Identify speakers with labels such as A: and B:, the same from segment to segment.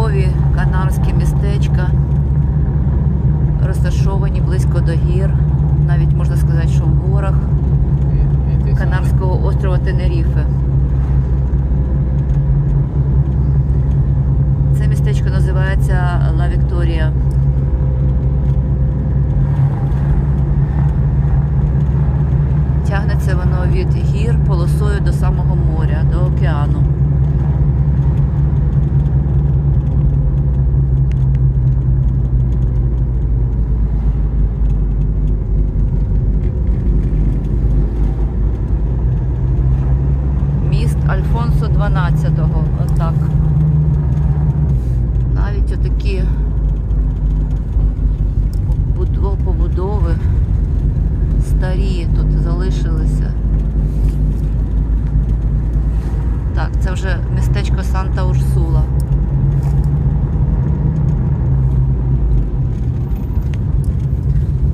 A: типові канарські містечка, розташовані близько до гір, навіть можна сказати, що в горах Канарського острова Тенеріфе. Це містечко називається Ла Вікторія. Тягнеться воно від гір полосою до самого моря, до океану. 12-го. Отак. Навіть отакі побудови старі тут залишилися. Так, це вже містечко Санта Урсула.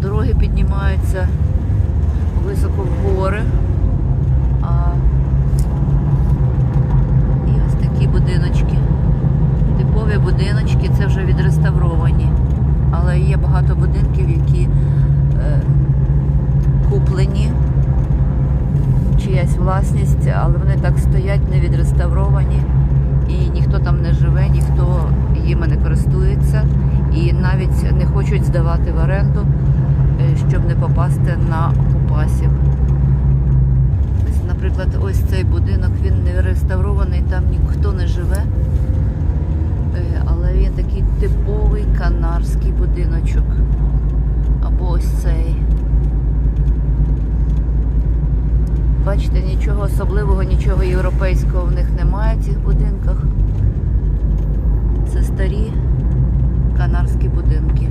A: Дороги піднімаються високо в гори. А і ось такі будиночки. Типові будиночки, це вже відреставровані. Але є багато будинків, які е, куплені, чиясь власність, але вони так стоять, не відреставровані. І ніхто там не живе, ніхто їми не користується і навіть не хочуть здавати в оренду, е, щоб не попасти на окупасів. Наприклад, ось цей будинок, він не реставрований, там ніхто не живе. Такий типовий канарський будиночок. Або ось цей. Бачите, нічого особливого, нічого європейського в них немає в цих будинках. Це старі канарські будинки.